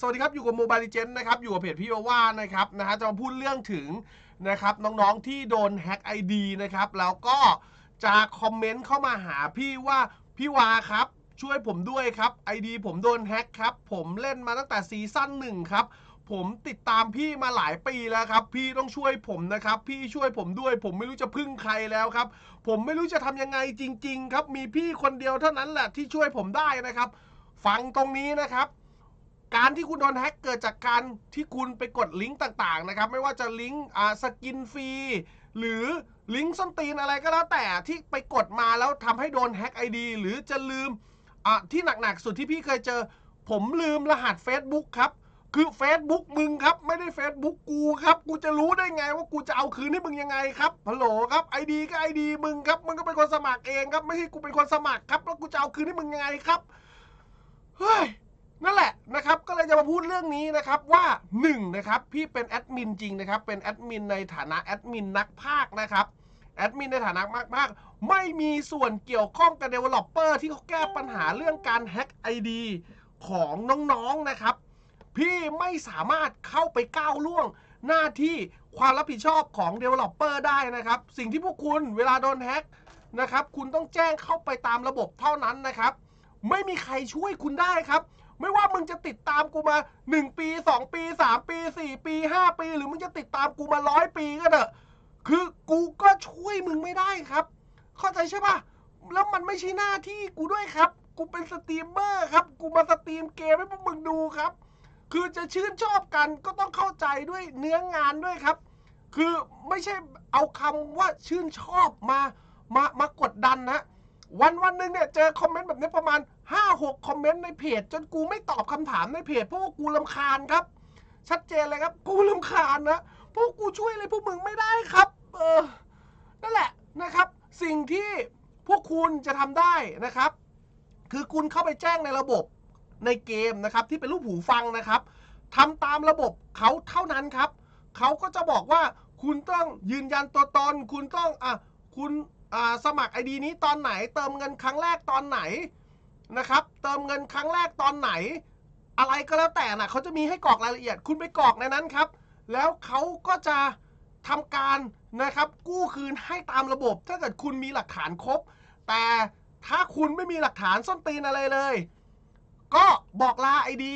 สวัสดีครับ อยู่กับโมบายเจนนะครับ อยู่กับเพจพี่ว่านะครับนะฮะจะมาพูดเรื่องถึงนะครับน้องๆที่โดนแฮ็กไอดีนะครับ แล้วก็จะคอมเมนต์เข้ามาหาพี่ว่าพี่วาครับ ช่วยผมด้วยครับไอดีผมโดนแฮ็กครับ ผมเล่นมาตั้งแต่ซีซั่นหนึ่งครับผมติดตามพี่มาหลายปีแล้วครับ พี่ต้องช่วยผมนะครับ พี่ช่วยผมด้วย ผมไม่รู้จะพึ่งใครแล้วครับ ผมไม่รู้จะทำยังไงจริง ๆ ครับ มีพี่คนเดียวเท่านั้นแหละที่ช่วยผมได้นะครับ ฟังตรงนี้นะครับ การที่คุณโดนแฮ็กเกิดจากการที่คุณไปกดลิงก์ต่างๆนะครับ ไม่ว่าจะลิงก์อ่าสกินฟรีหรือลิงก์ส้นตีนอะไรก็แล้วแต่ที่ไปกดมาแล้วทำให้โดนแฮ็กไอดีหรือจะลืมอะที่หนักๆสุดที่พี่เคยเจอ ผมลืมรหัส Facebook ครับ คือ Facebook มึงครับ ไม่ได้ Facebook กูครับ กูจะรู้ได้ไงว่ากูจะเอาคืนให้มึงยังไงครับฮัลโหลครับไอดีก็ไอดีมึงครับมึงก็เป็นคนสมัครเองครับ ไม่ใช่กูเป็นคนสมัครครับแล้วกูจะเอาคืนให้มึงยังไงครับเฮ้ย นั่นแหละนะครับก็เลยจะมาพูดเรื่องนี้นะครับว่า1นะครับพี่เป็นแอดมินจริงนะครับเป็นแอดมินในฐานะแอดมินนักพากย์นะครับแอดมินในฐานะนักพากไม่มีส่วนเกี่ยวข้องกับ Developer ที่เขาแก้ปัญหาเรื่องการแฮ็ก ID ของน้องๆนะครับ พี่ไม่สามารถเข้าไปก้าวล่วงหน้าที่ความรับผิดชอบของ Developer ได้นะครับ สิ่งที่พวกคุณเวลาโดนแฮ็กนะครับ คุณต้องแจ้งเข้าไปตามระบบเท่านั้นนะครับ ไม่มีใครช่วยคุณได้ครับ ไม่ว่ามึงจะติดตามกูมา 1 ปี 2 ปี 3 ปี 4 ปี 5 ปี หรือมึงจะติดตามกูมาร้อยปีก็เถอะคือกูก็ช่วยมึงไม่ได้ครับ เข้าใจใช่ปะแล้วมันไม่ใช่หน้าที่กูด้วยครับ กูเป็นสตรีมเมอร์ครับ กูมาสตรีมเกมให้พวกมึงดูครับ คือจะชื่นชอบกันก็ต้องเข้าใจด้วยเนื้องานด้วยครับ คือไม่ใช่เอาคำว่าชื่นชอบมา มามากดดันนะ วันวันหนึ่งเนี่ยเจอคอมเมนต์แบบนี้ประมาณ 5-6 คอมเมนต์ในเพจ จนกูไม่ตอบคำถามในเพจเพราะว่ากูลำคาญครับ ชัดเจนเลยครับ กูลำคาญนะพวกกูช่วยอะไรพวกมึงไม่ได้ครับ เออนั่นแหละนะครับ สิ่งที่พวกคุณจะทำได้นะครับ คือคุณเข้าไปแจ้งในระบบในเกมนะครับ ที่เป็นรูปหูฟังนะครับทำตามระบบเขาเท่านั้นครับเขาก็จะบอกว่าคุณต้องยืนยันตัวตน คุณต้องอะคุณ สมัครไอดีนี้ตอนไหน เติมเงินครั้งแรกตอนไหนนะครับ เติมเงินครั้งแรกตอนไหน อะไรก็แล้วแต่นะเขาจะมีให้กรอกรายละเอียด คุณไปกรอกในนั้นครับ แล้วเขาก็จะทำการนะครับกู้คืนให้ตามระบบ ถ้าเกิดคุณมีหลักฐานครบ แต่ถ้าคุณไม่มีหลักฐานส้นตีนอะไรเลย ก็บอกลาไอดี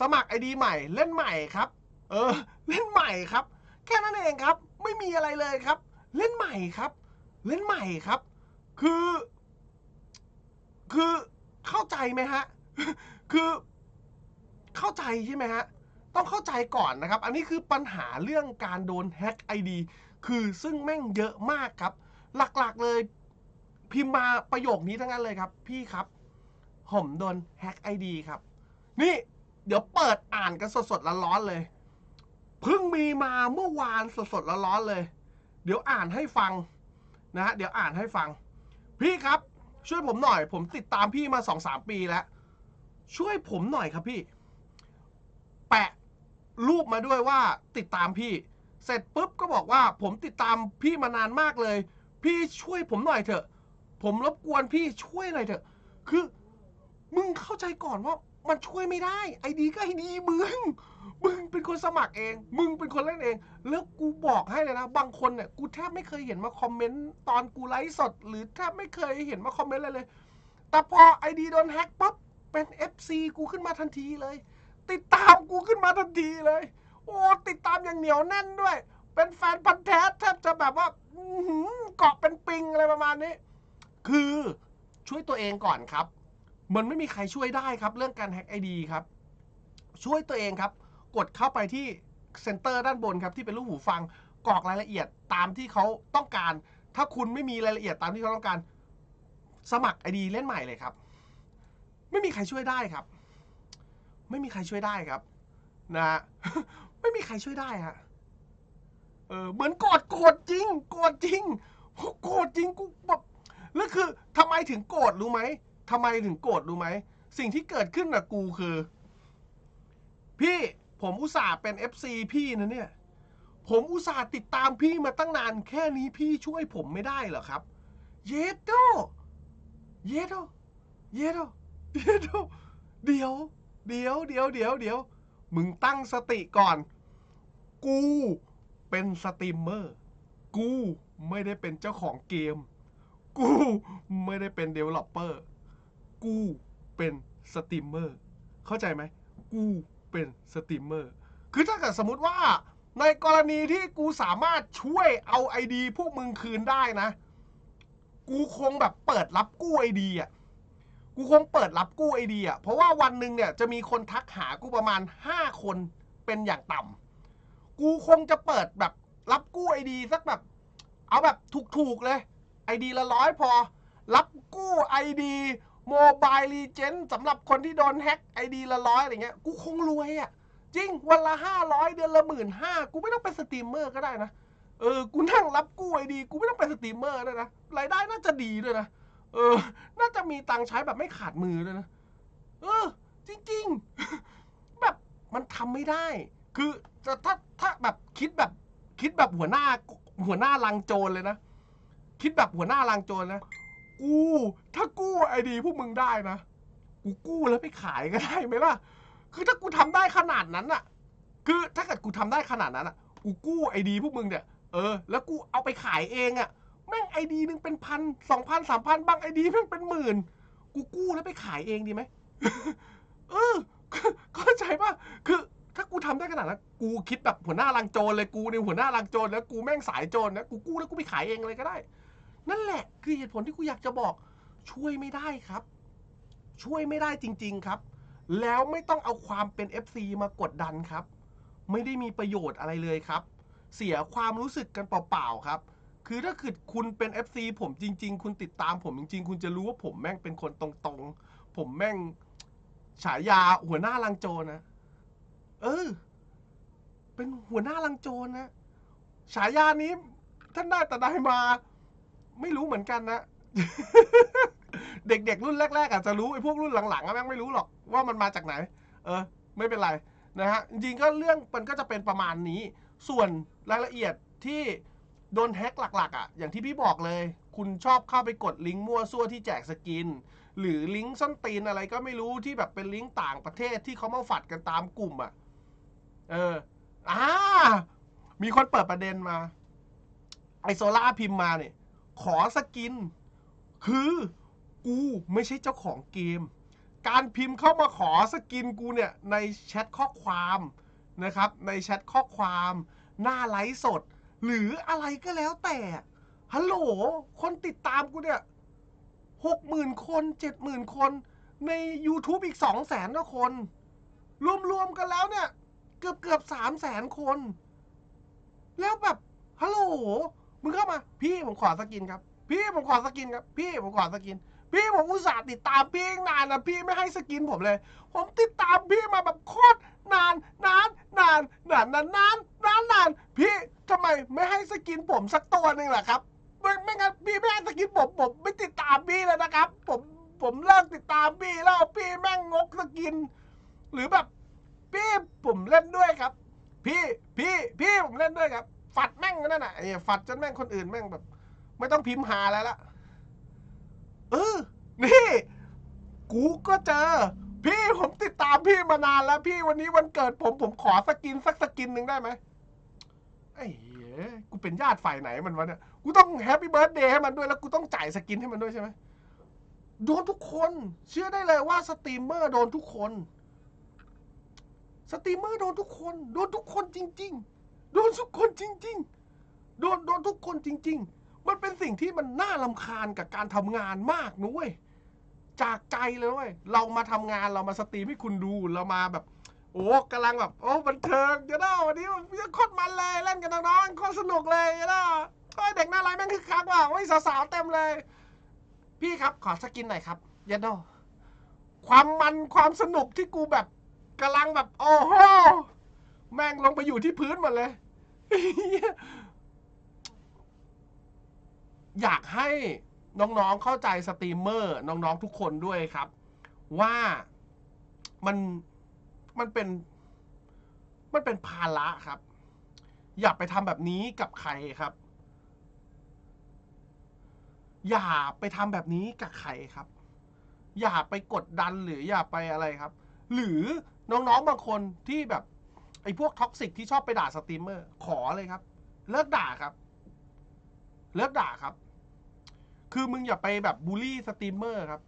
สมัครไอดีใหม่เล่นใหม่ครับ เออ เล่นใหม่ครับ แค่นั้นเองครับ ไม่มีอะไรเลยครับ เล่นใหม่ครับ เล่นใหม่ครับ คือ คือเข้าใจไหมฮะ คือเข้าใจใช่ไหมฮะ ต้องเข้าใจก่อนนะครับ อันนี้คือปัญหาเรื่องการโดนแฮ็กไอดีคือซึ่งแม่งเยอะมากครับ หลักๆเลย พิมพ์มาประโยคนี้ทั้งนั้นเลยครับ พี่ครับผมโดนแฮ็กไอดีครับ นี่เดี๋ยวเปิดอ่านกันสดๆร้อนๆเลย เพิ่งมีมาเมื่อวานสดๆร้อนๆเลย เดี๋ยวอ่านให้ฟัง นะฮะเดี๋ยวอ่านให้ฟัง พี่ครับ ช่วยผมหน่อย ผมติดตามพี่มาสองสามปีแล้ว ช่วยผมหน่อยครับพี่ แปะรูปมาด้วยว่าติดตามพี่ เสร็จปุ๊บก็บอกว่า ผมติดตามพี่มานานมากเลย พี่ช่วยผมหน่อยเถอะ ผมรบกวนพี่ช่วยหน่อยเถอะ คือ มึงเข้าใจก่อนว่า มันช่วยไม่ได้ ไอดีก็ไอดีมึง มึงเป็นคนสมัครเอง มึงเป็นคนเล่นเอง แล้วกูบอกให้เลยนะ บางคนเนี่ย กูแทบไม่เคยเห็นมาคอมเมนต์ตอนกูไลฟ์สด หรือแทบไม่เคยเห็นมาคอมเมนต์อะไรเลย แต่พอไอดีโดนแฮ็กปั๊บ เป็น FC กูขึ้นมาทันทีเลย ติดตามกูขึ้นมาทันทีเลย โอ้ ติดตามอย่างเหนียวแน่นด้วย เป็นแฟนพันธ์แท้แทบจะแบบว่าเกาะเป็นปิงอะไรประมาณนี้ คือช่วยตัวเองก่อนครับ มันไม่มีใครช่วยได้ครับ เรื่องการแฮ็กไอดีครับ ช่วยตัวเองครับ กดเข้าไปที่เซ็นเตอร์ด้านบนครับที่เป็นรูปหูฟังกรอกรายละเอียดตามที่เขาต้องการ ถ้าคุณไม่มีรายละเอียดตามที่เขาต้องการ สมัครไอดีเล่นใหม่เลยครับ ไม่มีใครช่วยได้ครับ ไม่มีใครช่วยได้ครับ นะไม่มีใครช่วยได้ฮะเออเหมือนโกรธโกรธจริง โกรธจริงโกรธจริงกูแบบแล้วคือทำไมถึงโกรธรู้ไหมทำไมถึงโกรธรู้ไหมสิ่งที่เกิดขึ้นกับกูคือ พี่ ผมอุตส่าห์เป็น FC พี่นะเนี่ย ผมอุตส่าห์ติดตามพี่มาตั้งนานแค่นี้พี่ช่วยผมไม่ได้เหรอครับ เยโดเยโดเยโดเยโดเดี๋ยว เดี๋ยวเดี๋ยวเดี๋ยวเดี๋ยวมึงตั้งสติก่อน กูเป็นสตรีมเมอร์ กูไม่ได้เป็นเจ้าของเกม กูไม่ได้เป็นเดเวลลอปเปอร์ กูเป็นสตรีมเมอร์ เข้าใจไหม กู เป็นสตรีมเมอร์ คือถ้าเกิดสมมติว่าในกรณีที่กูสามารถช่วยเอาไอดีพวกมึงคืนได้นะ กูคงแบบเปิดรับกู้ไอดีอะ กูคงเปิดรับกู้ไอดีอะ เพราะว่าวันหนึ่งเนี่ยจะมีคนทักหากูประมาณ 5 คนเป็นอย่างต่ำ กูคงจะเปิดแบบรับกู้ไอดีสักแบบ เอาแบบถูกๆเลยไอดีละร้อยพอ รับกู้ไอดี โมบายรีเจนสำหรับคนที่โดนแฮ็กไอดีละร้อยอะไรเงี้ย กูคงรวยอะ จริง วันละห้าร้อยเดือนละหมื่นห้ากูไม่ต้องเป็นสตรีมเมอร์ก็ได้นะ เออ กูนั่งรับกู้ไอดี กูไม่ต้องเป็นสตรีมเมอร์ด้วยนะ รายได้น่าจะดีด้วยนะ เออ น่าจะมีตังค์ใช้แบบไม่ขาดมือด้วยนะ เออ จริง ๆ แบบมันทำไม่ได้ คือจะถ้าถ้าแบบคิดแบบคิดแบบหัวหน้าหัวหน้าลังโจรเลยนะ คิดแบบหัวหน้าลังโจรนะ กูถ้ากู้ไอดีพวกมึงได้นะ กูกู้แล้วไปขายก็ได้ไหมล่ะ คือถ้ากูทำได้ขนาดนั้นอะคือถ้าเกิดกูทำได้ขนาดนั้นอะกูกู้ไอดีพวกมึงเนี่ยเออแล้วกูเอาไปขายเองอะแม่งไอดีหนึ่งเป็นพันสองพันสามพันบางไอดีแม่งเป็นหมื่นกูกู้แล้วไปขายเองดีไหมเออเข้าใจป่ะคือถ้ากูทำได้ขนาดนั้นกูคิดแบบหัวหน้าลังโจรเลยกูในหัวหน้าลังโจรแล้วกูแม่งสายโจรนะกูกู้แล้วกูไปขายเองเลยก็ได้ นั่นแหละคือเหตุผลที่กูอยากจะบอกช่วยไม่ได้ครับ ช่วยไม่ได้จริง ๆครับ แล้วไม่ต้องเอาความเป็น FC มากดดันครับ ไม่ได้มีประโยชน์อะไรเลยครับ เสียความรู้สึกกันเปล่าๆครับ คือถ้าเกิดคุณเป็น FC ผมจริง ๆ คุณติดตามผมจริง ๆ คุณจะรู้ว่าผมแม่งเป็นคนตรงๆ ผมแม่งฉายาหัวหน้าลังโจรนะ เออ เป็นหัวหน้าลังโจรนะ ฉายานี้ท่านได้แต่ได้มา ไม่รู้เหมือนกันนะ เด็กๆรุ่นแรก ๆ อาจจะรู้ไอ้พวกรุ่นหลังๆอะแม่งไม่รู้หรอกว่ามันมาจากไหน เออ ไม่เป็นไรนะฮะจริงๆก็เรื่องมันก็จะเป็นประมาณนี้ ส่วนรายละเอียดที่โดนแฮ็กหลัก ๆ อะ อย่างที่พี่บอกเลย คุณชอบเข้าไปกดลิงก์มั่วซั่วที่แจกสกิน หรือลิงก์ส้นตีนอะไรก็ไม่รู้ที่แบบเป็นลิงก์ต่างประเทศที่เขามาฝัดกันตามกลุ่มอะ เอออ่ามีคนเปิดประเด็นมา ไอโซล่าพิมพ์มาเนี่ย ขอสกิน คือกูไม่ใช่เจ้าของเกม การพิมพ์เข้ามาขอสกินกูเนี่ยในแชทข้อความนะครับ ในแชทข้อความ หน้าไลฟ์สด หรืออะไรก็แล้วแต่ฮัลโหลคนติดตามกูเนี่ยหกหมื่นคนเจ็ดหมื่นคน ใน YouTube อีกสองแสนกว่าคน รวมๆกันแล้วเนี่ย เกือบเกือบสามแสนคน แล้วแบบฮัลโหล มึงเข้ามา พี่ผมขอสกินครับ พี่ผมขอสกินครับ พี่ผมขอสกิน พี่ผมอุตส่าห์ติดตามพี่ตั้งนานนะพี่ไม่ให้สกินผมเลย ผมติดตามพี่มาแบบโคตรนานนานนานนานนานนานนานนานพี่ทำไมไม่ให้สกินผมสักตัวหนึ่งล่ะครับไม่ไม่งั้นพี่ไม่ให้สกินผมผมไม่ติดตามพี่แล้วนะครับ ผมผมเลิกติดตามพี่แล้วพี่แม่งงกสกิน หรือแบบพี่ผมเล่นด้วยครับ พี่พี่พี่ผมเล่นด้วยครับ ฝัดแม่งนั่นน่ะไอ้ฝัดจนแม่งคนอื่นแม่งแบบ ไม่ต้องพิมพ์หาอะไรละเออนี่กูก็เจอ พี่ผมติดตามพี่มานานแล้ว พี่วันนี้วันเกิดผมผมขอสกินสักสกินหนึ่งได้ไหมไอ้เหี้ยกูเป็นญาติฝ่ายไหนมันวะเนี่ยกูต้องแฮปปี้เบิร์ดเดย์ให้มันด้วยแล้วกูต้องจ่ายสกินให้มันด้วยใช่ไหมโดนทุกคน เชื่อได้เลยว่าสตรีมเมอร์โดนทุกคน สตรีมเมอร์โดนทุกคน โดนทุกคนจริง ๆ โดนทุกคนจริง ๆ โดนโดนทุกคนจริง ๆ มันเป็นสิ่งที่มันน่าลำคาญกับการทำงานมากนุ้ยจากใจเลยเว้ยเรามาทำงานเรามาสตรีมให้คุณดูเรามาแบบ โอ้กำลังแบบ โอ้บันเทิงเดี๋ยวนะวันนี้มันโคตรมันเลยเล่นกันน้องๆโคตรสนุกเลยเดี๋ยวนะโอ้ยเด็กน้าไรแม่งคึกคักว่ะโอ้ยสาวๆเต็มเลย พี่ครับขอสกินหน่อยครับเยันโดความมันความสนุกที่กูแบบกำลังแบบ โอ้โห แม่งลงไปอยู่ที่พื้นหมดเลย อยากให้น้องๆเข้าใจสตรีมเมอร์น้องๆทุกคนด้วยครับ ว่ามันมันเป็น มันเป็นภาระครับ อย่าไปทำแบบนี้กับใครครับ อย่าไปทำแบบนี้กับใครครับ อย่าไปกดดันหรืออย่าไปอะไรครับ หรือน้องๆบางคนที่แบบ ไอ้พวกท็อกซิกที่ชอบไปด่าสตรีมเมอร์ ขอเลยครับ เลิกด่าครับ เลิกด่าครับ คือมึงอย่าไปแบบบูลลี่สตรีมเมอร์ครับ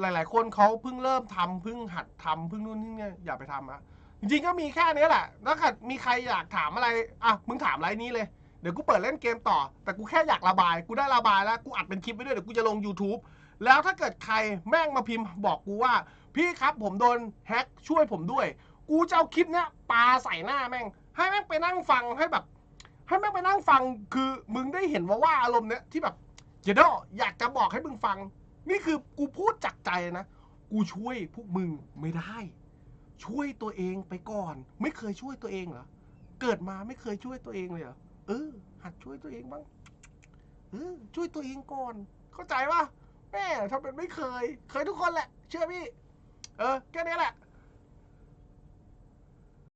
หลาย ๆ คนเขาเพิ่งเริ่มทำเพิ่งหัดทำเพิ่งนู่นนี่เนี่ยอย่าไปทำอะจริงๆก็มีแค่นี้แหละถ้าเกิดมีใครอยากถามอะไรอะมึงถามไรนี้เลยเดี๋ยวกูเปิดเล่นเกมต่อ แต่กูแค่อยากระบาย กูได้ระบายแล้ว กูอัดเป็นคลิปไว้ด้วยเดี๋ยวกูจะลง YouTube แล้วถ้าเกิดใครแม่งมาพิมพ์บอกกูว่า พี่ครับผมโดนแฮ็กช่วยผมด้วย กูจะเอาคลิปเนี้ยปาใส่หน้าแม่ง ให้แม่งไปนั่งฟังให้แบบ ให้แม่งไปนั่งฟังคือมึงได้เห็นว่าว่าอารมณ์เนี้ยที่แบบเจโดอยากจะบอกให้มึงฟัง นี่คือกูพูดจากใจนะ กูช่วยพวกมึงไม่ได้ ช่วยตัวเองไปก่อน ไม่เคยช่วยตัวเองเหรอเกิดมาไม่เคยช่วยตัวเองเลยเหรอเออ หัดช่วยตัวเองบ้างเออช่วยตัวเองก่อน เข้าใจปะแม่ทำเป็นไม่เคย เคยทุกคนแหละ เชื่อพี่ เออแค่นี้แหละ